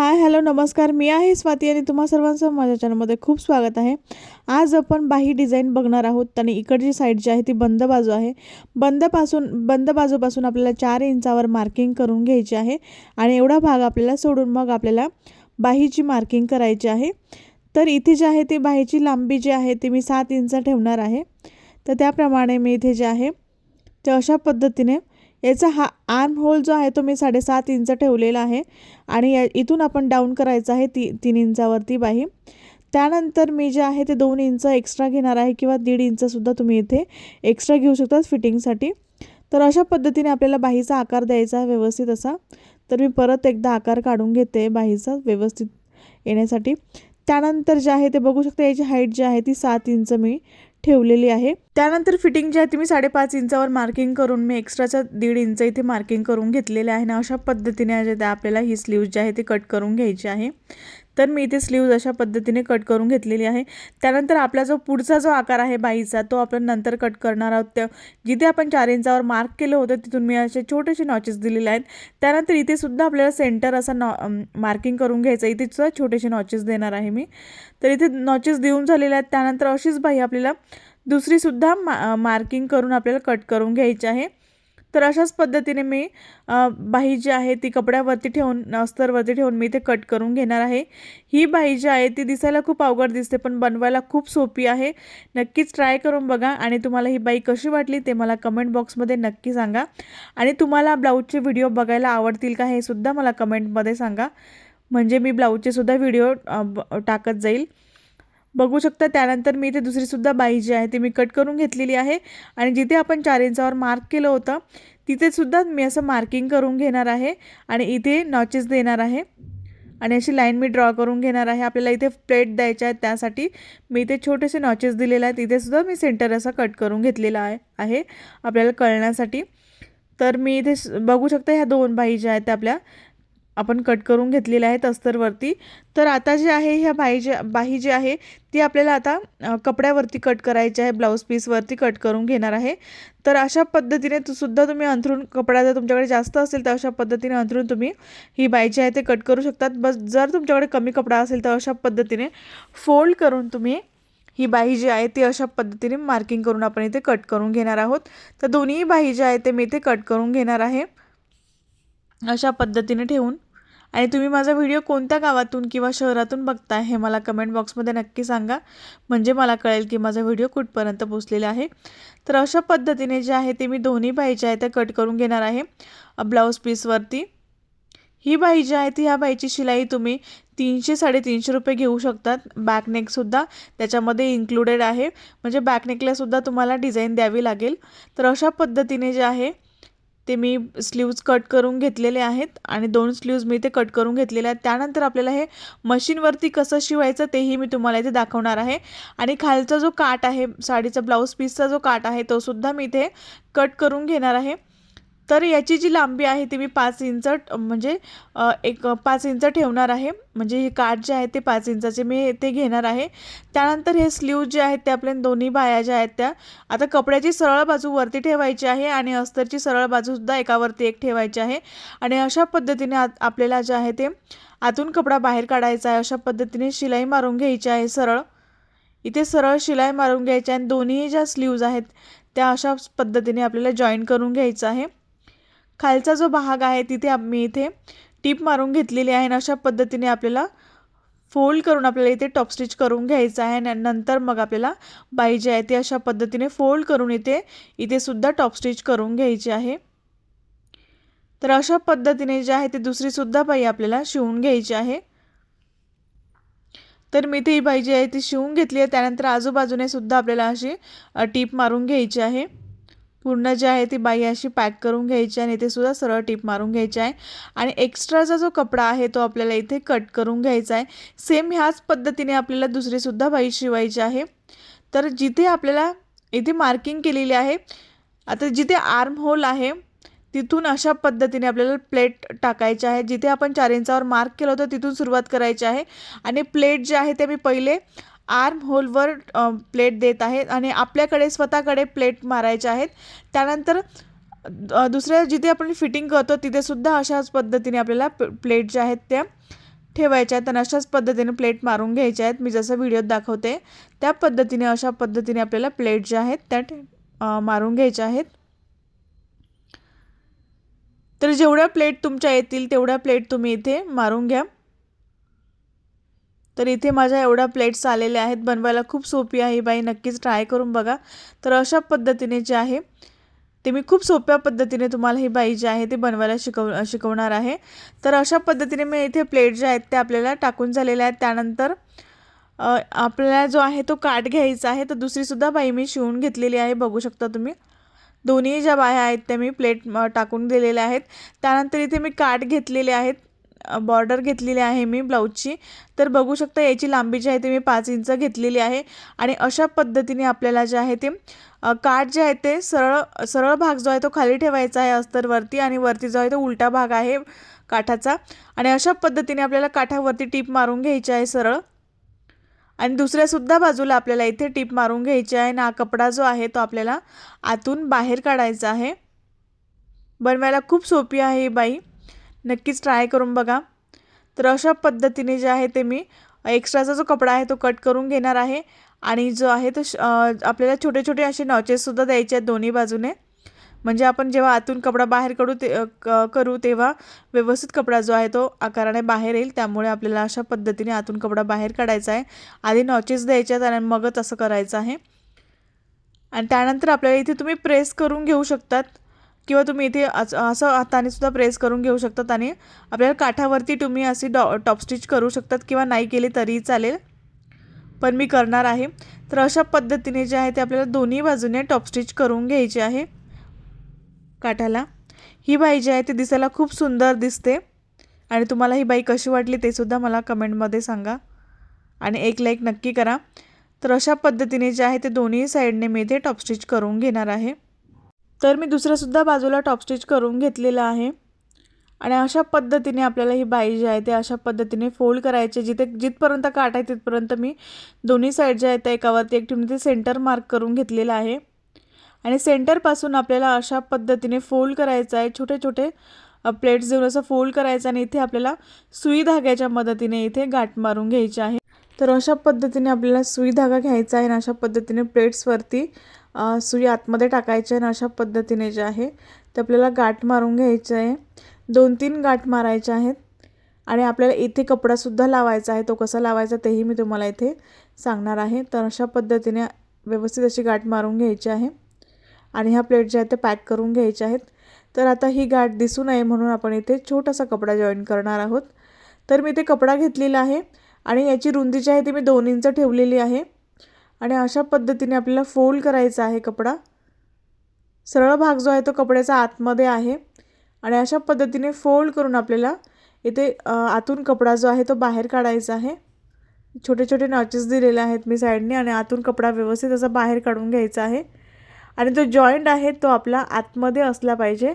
Hi hello नमस्कार. मी आहे स्वाती आणि तुम्हा सर्वांचं माझ्या चॅनलमध्ये खूप स्वागत आहे. आज आपण बाही डिझाईन बघणार आहोत. आणि इकडची साईड जी आहे ती बंद बाजू आहे. बंदपासून बंद बाजूपासून आपल्याला चार इंचावर मार्किंग करून घ्यायची आहे. आणि एवढा भाग आपल्याला सोडून मग आपल्याला बाहीची मार्किंग करायची आहे. तर इथे जे आहे ती बाहीची लांबी जी आहे ती मी सात इंच ठेवणार आहे. तर त्याप्रमाणे मी इथे जे आहे ते अशा पद्धतीने याचा हा आर्म होल जो आहे तो मी साडेसात इंच ठेवलेला आहे. आणि या इथून आपण डाऊन करायचं आहे ती तीन इंचावरती बाही त्यानंतर मी जे आहे ते दोन इंच एक्स्ट्रा घेणार आहे किंवा दीड इंचसुद्धा तुम्ही इथे एक्स्ट्रा घेऊ शकता फिटिंगसाठी तर अशा पद्धतीने आपल्याला बाहीचा आकार द्यायचा आहे व्यवस्थित असा. तर मी परत एकदा आकार काढून घेते बाहीचा व्यवस्थित येण्यासाठी. त्यानंतर जे आहे ते बघू शकता याची हाईट जी आहे ती सात इंच मी ठेवलेली आहे. त्यानंतर फिटिंग जी आहे ती मी साडेपाच इंचावर मार्किंग करून मी एक्स्ट्राचा दीड इंच इथे मार्किंग करून घेतलेले आहे. ना अशा पद्धतीने जे त्या आपल्याला ही स्लीव्ज जी आहे ती कट करून घ्यायची आहे. तर मी इथे स्लीव्ज अशा पद्धतीने कट करून घेतलेली आहे. त्यानंतर आपला जो पुढचा जो आकार आहे बाईचा तो आपण नंतर कट करणार आहोत. त्या जिथे आपण चार इंचावर मार्क केलं होतं तिथून मी असे छोटेसे नॉचेस दिलेले आहेत. त्यानंतर इथे सुद्धा आपल्याला सेंटर असा नॉ मार्किंग करून घ्यायचं इथे सुद्धा छोटेसे नॉचेस देणार आहे मी. तर इथे नॉचेस देऊन झालेले आहेत. त्यानंतर अशीच बाई आपल्याला दुसरीसुद्धा मा मार्किंग करून आपल्याला कट करून घ्यायची आहे. तर अशाच पद्धतीने मी बाही जी आहे ती कपड्यावरती ठेवून अस्तरवरती ठेवून मी ते कट करून घेणार आहे. ही बाही जी आहे ती दिसायला खूप अवघड दिसते पण बनवायला खूप सोपी आहे. नक्कीच ट्राय करून बघा आणि तुम्हाला ही बाई कशी वाटली ते मला कमेंट बॉक्समध्ये नक्की सांगा. आणि तुम्हाला ब्लाऊजचे व्हिडिओ बघायला आवडतील का हे सुद्धा मला कमेंटमध्ये सांगा. म्हणजे मी ब्लाऊजचे सुद्धा व्हिडिओ टाकत जाईल. बघू शकता. त्यानंतर मी इथे दुसरीसुद्धा बाई जी आहे ती मी कट करून घेतलेली आहे. आणि जिथे आपण चार इंचावर मार्क केलं होतं तिथेसुद्धा मी असं मार्किंग करून घेणार आहे आणि इथे नॉचेस देणार आहे. आणि अशी लाईन मी ड्रॉ करून घेणार आहे. आपल्याला इथे प्लेट द्यायच्या आहेत त्यासाठी मी इथे छोटेसे नॉचेस दिलेले आहेत. इथेसुद्धा मी सेंटर असा कट करून घेतलेला आहे आहे आपल्याला कळण्यासाठी. तर मी इथे बघू शकता ह्या दोन बाई ज्या आहेत त्या आपल्या आपण कट करून घेतलेले आहेत अस्तरवरती. तर आता जे आहे ह्या बाही जे बाही जी आहे ती आपल्याला आता कपड्यावरती कट करायची आहे ब्लाऊज पीसवरती कट करून घेणार आहे. तर अशा पद्धतीने तू सुद्धा तुम्ही अंथरून कपडा जर तुमच्याकडे जास्त असेल तर अशा पद्धतीने अंथरून तुम्ही ही बाई जी आहे ते कट करू शकतात. बस जर तुमच्याकडे कमी कपडा असेल तर अशा पद्धतीने फोल्ड करून तुम्ही ही बाही जी आहे ती अशा पद्धतीने मार्किंग करून आपण इथे कट करून घेणार आहोत. तर दोन्ही बाही जे आहे ते मी इथे कट करून घेणार आहे. अशा पद्धतीने ठेवून आणि तुम्ही माझा व्हिडिओ कोणत्या गावातून किंवा शहरातून बघताय हे मला कमेंट बॉक्समध्ये नक्की सांगा. म्हणजे मला कळेल की माझा व्हिडिओ कुठपर्यंत पोचलेला आहे. तर अशा पद्धतीने जे आहे ते मी दोन्ही बाईच्या आहे त्या कट करून घेणार आहे. ब्लाऊज पीसवरती ही बाई जी आहे ती ह्या बाईची शिलाई तुम्ही तीनशे साडेतीनशे रुपये घेऊ शकतात. बॅकनेकसुद्धा त्याच्यामध्ये इन्क्लुडेड आहे. म्हणजे बॅकनेकलासुद्धा तुम्हाला डिझाईन द्यावी लागेल. तर अशा पद्धतीने जे आहे ते मी स्लीव्ज कट करून घेतलेले आहेत आणि दोन स्लीव्ज मी ते कट करून घेतलेले आहेत. त्यानंतर आपल्याला हे मशीनवरती कसं शिवायचं तेही मी तुम्हाला इथे दाखवणार आहे. आणि खालचा जो काट आहे साडीचा ब्लाऊज पीसचा जो काट आहे तो सुद्धा मी इथे कट करून घेणार आहे. तर याची जी लांबी आहे ती मी पाच इंच म्हणजे एक पाच इंच ठेवणार आहे. म्हणजे हे काठ जे आहे ते पाच इंचाचे मी ते घेणार आहे. त्यानंतर हे स्लीव जे आहेत ते आपल्या दोन्ही बाया ज्या आहेत त्या आता कपड्याची सरळ बाजू वरती ठेवायची आहे आणि अस्तरची सरळ बाजूसुद्धा एकावरती एक ठेवायची आहे. आणि अशा पद्धतीने आपल्याला जे आहे ते आतून कपडा बाहेर काढायचा आहे. अशा पद्धतीने शिलाई मारून घ्यायची आहे सरळ. इथे सरळ शिलाई मारून घ्यायची आहे आणि दोन्ही ज्या स्लीव्ज आहेत त्या अशा पद्धतीने आपल्याला जॉईन करून घ्यायचं आहे. खालचा जो भाग आहे तिथे मी इथे टीप मारून घेतलेली आहे आणि अशा पद्धतीने आपल्याला फोल्ड करून आपल्याला इथे टॉप स्टिच करून घ्यायचं आहे आणि नंतर मग आपल्याला बाई जी आहे ती अशा पद्धतीने फोल्ड करून इथे इथे सुद्धा टॉप स्टिच करून घ्यायची आहे. तर अशा पद्धतीने जे आहे ते दुसरीसुद्धा बाई आपल्याला शिवून घ्यायची आहे. तर मी ती बाई जी आहे ती शिवून घेतली आहे. त्यानंतर आजूबाजूने सुद्धा आपल्याला अशी टीप मारून घ्यायची आहे. पूर्ण जे आहे ती बाई अशी पॅक करून घ्यायची आणि इथे सुद्धा सरळ टीप मारून घ्यायची आहे. आणि एक्स्ट्राचा जो कपडा आहे तो आपल्याला इथे कट करून घ्यायचा आहे. सेम ह्याच पद्धतीने आपल्याला दुसरीसुद्धा बाई शिवायची आहे. तर जिथे आपल्याला इथे मार्किंग केलेली आहे आता जिथे आर्म होल आहे तिथून अशा पद्धतीने आपल्याला प्लेट टाकायचे आहे. जिथे आपण चार इंचावर मार्क केलं होतं तिथून सुरुवात करायची आहे. आणि प्लेट जे आहे ते मी पहिले आर्म होलवर प्लेट देत आहेत आणि आपल्याकडे स्वतःकडे प्लेट मारायचे आहेत. त्यानंतर दुसऱ्या जिथे आपण फिटिंग करतो तिथेसुद्धा अशाच पद्धतीने आपल्याला प्लेट ज्या आहेत त्या ठेवायच्या आहेत आणि अशाच पद्धतीने प्लेट मारून घ्यायच्या आहेत. मी जसं व्हिडिओत दाखवते त्या पद्धतीने अशा पद्धतीने आपल्याला प्लेट ज्या आहेत त्या ठे- मारून घ्यायच्या आहेत. तर जेवढ्या प्लेट तुमच्या येतील तेवढ्या प्लेट तुम्ही इथे मारून घ्या. तर इथे माझ्या एवढ्या प्लेट्स आलेल्या आहेत. बनवायला खूप सोपी आहे ही बाई. नक्कीच ट्राय करून बघा. तर अशा पद्धतीने जे आहे ते मी खूप सोप्या पद्धतीने तुम्हाला ही बाई जी आहे ती बनवायला शिकव शिकवणार आहे. तर अशा पद्धतीने मी इथे प्लेट ज्या आहेत त्या आपल्याला टाकून झालेल्या आहेत. त्यानंतर आपल्याला जो आहे तो काठ घ्यायचा आहे. तर दुसरीसुद्धा बाई मी शिवून घेतलेली आहे. बघू शकता तुम्ही. दोन्ही ज्या बाह्या आहेत त्या मी प्लेट टाकून दिलेल्या आहेत. त्यानंतर इथे मी काठ घेतलेले आहेत. बॉर्डर घेतलेली आहे मी ब्लाऊजची. तर बघू शकता याची लांबी जी आहे ती मी पाच इंच घेतलेली आहे. आणि अशा पद्धतीने आपल्याला जे आहे ते काठ जे आहे ते सरळ सरळ भाग जो आहे तो खाली ठेवायचा आहे अस्तरवरती आणि वरती जो आहे तो उलटा भाग आहे काठाचा. आणि अशा पद्धतीने आपल्याला काठावरती टीप मारून घ्यायची आहे सरळ. आणि दुसऱ्यासुद्धा बाजूला आपल्याला इथे टीप मारून घ्यायची आहे. ना कपडा जो आहे तो आपल्याला आतून बाहेर काढायचा आहे. बनवायला खूप सोपी आहे ही बाई. नक्कीच ट्राय करून बघा. तर अशा पद्धतीने जे आहे ते मी एक्स्ट्राचा जो कपडा आहे तो कट करून घेणार आहे. आणि जो आहे तो श- आपल्याला छोटे छोटे असे नॉचेससुद्धा द्यायचे आहेत दोन्ही बाजूने. म्हणजे आपण जेव्हा आतून कपडा बाहेर काढू ते क- करू तेव्हा व्यवस्थित कपडा जो आहे तो आकाराने बाहेर येईल. त्यामुळे आपल्याला अशा पद्धतीने आतून कपडा बाहेर काढायचा आहे. आधी नॉचेस द्यायचे आहेत आणि मगच असं करायचं आहे. आणि त्यानंतर आपल्याला इथे तुम्ही प्रेस करून घेऊ शकतात. किंवा तुम्ही इथे असं असं हाताने सुद्धा प्रेस करून घेऊ शकतात आणि आपल्याला काठावरती तुम्ही अशी डॉ टॉप स्टिच करू शकतात किंवा नाही केली तरीही चालेल. पण मी करणार आहे. तर अशा पद्धतीने जे आहे ते आपल्याला दोन्ही बाजूने टॉप स्टिच करून घ्यायचे आहे. काठाला. ही बाई जी आहे ती दिसायला खूप सुंदर दिसते. आणि तुम्हाला ही बाई कशी वाटली ते सुद्धा मला कमेंटमध्ये सांगा. आणि एक लाईक नक्की करा. तर अशा पद्धतीने जे आहे ते दोन्ही साईडने मी इथे टॉप स्टिच करून घेणार आहे. तर मी दुसऱ्यासुद्धा बाजूला टॉप स्टिच करून घेतलेलं आहे. आणि अशा पद्धतीने आपल्याला ही बाई जी आहे ते अशा पद्धतीने फोल्ड करायचे. जिथे जिथपर्यंत काट आहे तिथपर्यंत मी दोन्ही साईड ज्या आहेत त्या एकावरती एक ठेवून ते सेंटर मार्क करून घेतलेलं आहे. आणि सेंटरपासून आपल्याला अशा पद्धतीने फोल्ड करायचं आहे. छोटे छोटे प्लेट्स देऊन असं फोल्ड करायचं आणि इथे आपल्याला सुई धाग्याच्या मदतीने इथे गाठ मारून घ्यायची आहे. तर अशा पद्धतीने आपल्याला सुई धागा घ्यायचा आहे आणि अशा पद्धतीने प्लेट्सवरती सुई आतमध्ये टाकायची आहे आणि अशा पद्धतीने जे आहे ते आपल्याला गाठ मारून घ्यायचं आहे. दोन तीन गाठ मारायच्या आहेत. आणि आपल्याला इथे कपडासुद्धा लावायचा आहे. तो कसा लावायचा तेही मी तुम्हाला इथे सांगणार आहे. तर अशा पद्धतीने व्यवस्थित अशी गाठ मारून घ्यायची आहे. आणि ह्या प्लेट ज्या आहेत ते पॅक करून घ्यायच्या आहेत. तर आता ही गाठ दिसू नये म्हणून आपण इथे छोटासा कपडा जॉईन करणार आहोत. तर मी इथे कपडा घेतलेला आहे. आणि याची रुंदी जी आहे ती मी दोन इंच ठेवलेली आहे. आणि अशा पद्धतीने आपल्याला फोल्ड करायचा आहे कपडा. सरळ भाग जो आहे तो कपड्याचा आतमध्ये आहे. आणि अशा पद्धतीने फोल्ड करून आपल्याला इथे आतून कपडा जो आहे तो बाहेर काढायचा आहे. छोटे छोटे नॉचेस दिलेले आहेत मी साईडने आणि आतून कपडा व्यवस्थित असा बाहेर काढून घ्यायचा आहे. आणि जो जॉईंट आहे तो आपला आतमध्ये असला पाहिजे.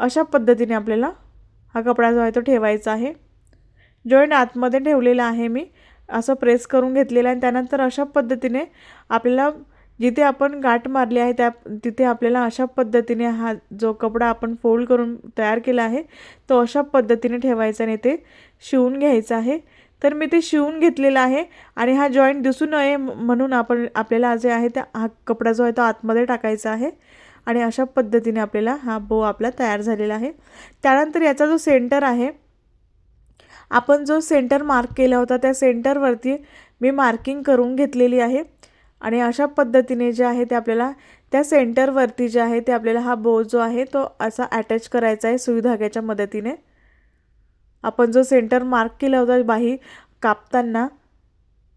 अशा पद्धतीने आपल्याला हा कपडा जो आहे तो ठेवायचा आहे. जॉईंट आतमध्ये ठेवलेला आहे मी असं प्रेस करून घेतलेलं आहे. आणि त्यानंतर अशा पद्धतीने आपल्याला जिथे आपण गाठ मारली आहे त्या तिथे आपल्याला अशा पद्धतीने हा जो कपडा आपण फोल्ड करून तयार केला आहे तो अशा पद्धतीने ठेवायचा आणि ते शिवून घ्यायचा आहे. तर मी ते शिवून घेतलेला आहे आणि हा जॉईंट दिसू नये म- म्हणून आपण आपल्याला जे आहे त्या हा कपडा जो आहे तो आतमध्ये टाकायचा आहे. आणि अशा पद्धतीने आपल्याला हा बो आपला तयार झालेला आहे. त्यानंतर याचा जो सेंटर आहे आपण जो सेंटर मार्क केला होता त्या सेंटरवरती मी मार्किंग करून घेतलेली आहे. आणि अशा पद्धतीने जे आहे ते आपल्याला त्या सेंटरवरती जे आहे ते आपल्याला हा बो जो आहे तो असा अटॅच करायचा आहे सुई धाग्याच्या मदतीने. आपण जो सेंटर मार्क केला होता बाही कापताना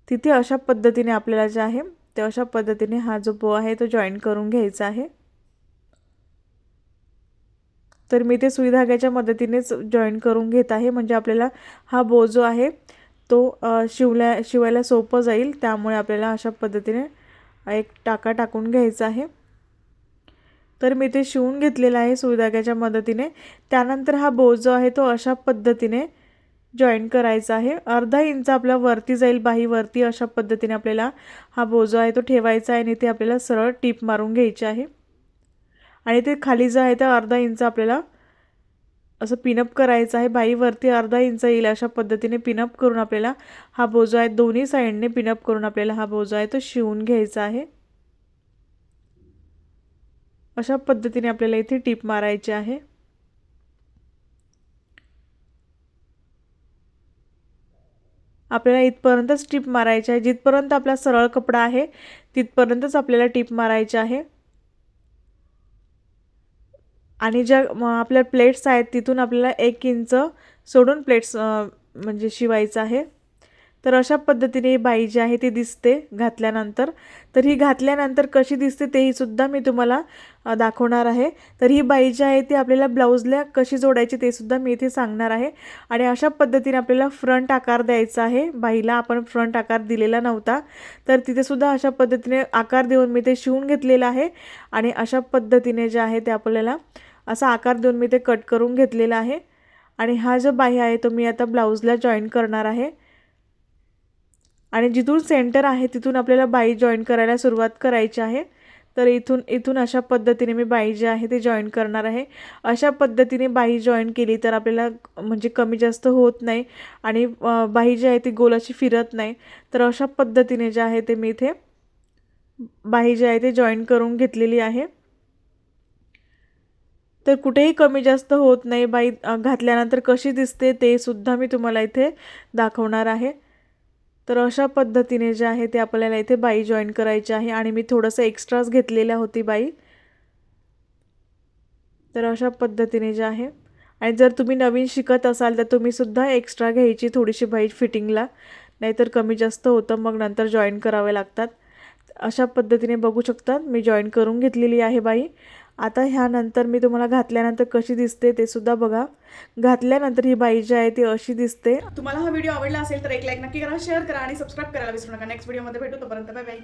तिथे अशा पद्धतीने आपल्याला जे आहे ते अशा पद्धतीने हा जो बो आहे तो जॉईन करून घ्यायचा आहे. तर मी ते सुई धाग्याच्या मदतीनेच जॉईन करून घेत आहे. म्हणजे आपल्याला हा बो जो आहे तो शिवल्या शिवायला सोपं जाईल. त्यामुळे आपल्याला अशा पद्धतीने एक टाका टाकून घ्यायचा आहे. तर मी ते शिवून घेतलेलं आहे सुई धाग्याच्या मदतीने. त्यानंतर हा बो जो आहे तो अशा पद्धतीने जॉईन करायचा आहे. अर्धा इंच आपल्या वरती जाईल बाही वरती अशा पद्धतीने आपल्याला हा बोजो आहे तो ठेवायचा आहे आणि ते आपल्याला सरळ टीप मारून घ्यायची आहे. आणि ते खाली जे आहे ते अर्धा इंच आपल्याला असं पिनअप करायचं आहे. बाईवरती अर्धा इंच येईल अशा पद्धतीने पिनअप करून आपल्याला हा बोजो आहे. दोन्ही साईडने पिनअप करून आपल्याला हा बोजो आहे तो शिवून घ्यायचा आहे. अशा पद्धतीने आपल्याला इथे टीप मारायची आहे. आपल्याला इथपर्यंतच टीप मारायची आहे. जिथपर्यंत आपला सरळ कपडा आहे तिथपर्यंतच आपल्याला टीप मारायची आहे. आणि ज्या आपल्या प्लेट्स आहेत तिथून आपल्याला एक इंच सोडून प्लेट्स म्हणजे शिवायचं आहे. तर अशा पद्धतीने ही बाई जी आहे ती दिसते घातल्यानंतर. तर ही घातल्यानंतर कशी दिसते तेही सुद्धा मी तुम्हाला दाखवणार आहे. तर ही बाई जी आहे ती आपल्याला ब्लाऊजला कशी जोडायची ते सुद्धा मी इथे सांगणार आहे. आणि अशा पद्धतीने आपल्याला फ्रंट आकार द्यायचा आहे. बाईला आपण फ्रंट आकार दिलेला नव्हता. तर तिथेसुद्धा अशा पद्धतीने आकार देऊन मी ते शिवून घेतलेलं आहे. आणि अशा पद्धतीने जे आहे ते आपल्याला असा आकार देऊन मी ते कट करून घेतलेला आहे. आणि हा जो बाह्य आहे तो मी आता ब्लाऊजला जॉईन करणार आहे. आणि जिथून सेंटर आहे तिथून आपल्याला बाई जॉईन करायला सुरुवात करायची आहे. तर इथून इथून अशा पद्धतीने मी बाई जे आहे ते जॉईन करणार आहे. अशा पद्धतीने बाई जॉईन केली तर आपल्याला म्हणजे कमी जास्त होत नाही. आणि बाई जी आहे ती गोल अशी फिरत नाही. तर अशा पद्धतीने जे आहे ते मी इथे बाई जी आहे ते जॉईन करून घेतलेली आहे. तर कुठेही कमी जास्त होत नाही बाई. घातल्यानंतर कशी दिसते ते सुद्धा मी तुम्हाला इथे दाखवणार आहे. तर अशा पद्धतीने जे आहे ते आपल्याला इथे बाई जॉईन करायची आहे आणि मी थोडंसं एक्स्ट्राच घेतलेल्या होती बाई. तर अशा पद्धतीने जे आहे. आणि जर तुम्ही नवीन शिकत असाल तर तुम्हीसुद्धा एक्स्ट्रा घ्यायची थोडीशी बाई फिटिंगला नाहीतर कमी जास्त होतं मग नंतर जॉईन करावे लागतात. अशा पद्धतीने बघू शकतात. मी जॉईन करून घेतलेली आहे बाई. आता ह्यानंतर मी तुम्हाला घातल्यानंतर कशी दिसते ते सुद्धा बघा. घातल्यानंतर ही बाई जी आहे ती अशी दिसते. तुम्हाला हा व्हिडिओ आवडला असेल तर एक लाईक नक्की करा शेअर करा आणि सबस्क्राईब करायला विसरू नका. नेक्स्ट व्हिडिओमध्ये भेटू तोपर्यंत बाय बाय